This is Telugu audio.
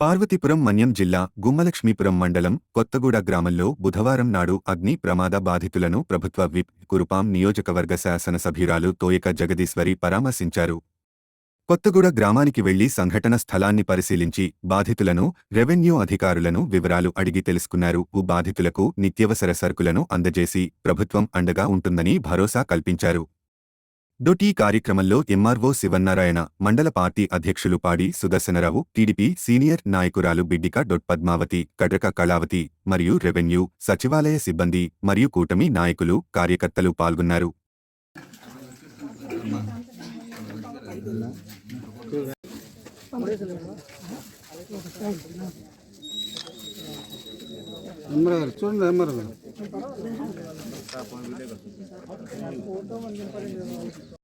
పార్వతీపురం మన్యం జిల్లా గుమ్మలక్ష్మీపురం మండలం కొత్తగూడ గ్రామంలో బుధవారం నాడు అగ్ని ప్రమాద బాధితులను ప్రభుత్వ విప్ కురుపాం నియోజకవర్గ శాసనసభ్యురాలు తోయక జగదీశ్వరి పరామర్శించారు. కొత్తగూడ గ్రామానికి వెళ్ళి సంఘటన స్థలాన్ని పరిశీలించి బాధితులను రెవెన్యూ అధికారులను వివరాలు అడిగి తెలుసుకున్నారు. ఉ బాధితులకు నిత్యవసర సరుకులను అందజేసి ప్రభుత్వం అండగా ఉంటుందని భరోసా కల్పించారు. డొటీ కార్యక్రమంలో ఎంఆర్ఓ శివన్నారాయణ మండల పార్టీ అధ్యక్షులు పాడి సుదర్శనరావు టీడీపీ సీనియర్ నాయకురాలు బిడ్డిక డొట్ పద్మావతి కడ్రక కళావతి మరియు రెవెన్యూ సచివాలయ సిబ్బంది మరియు కూటమి నాయకులు కార్యకర్తలు పాల్గొన్నారు. చూడండి ಫೋಟೋ ಒಂದು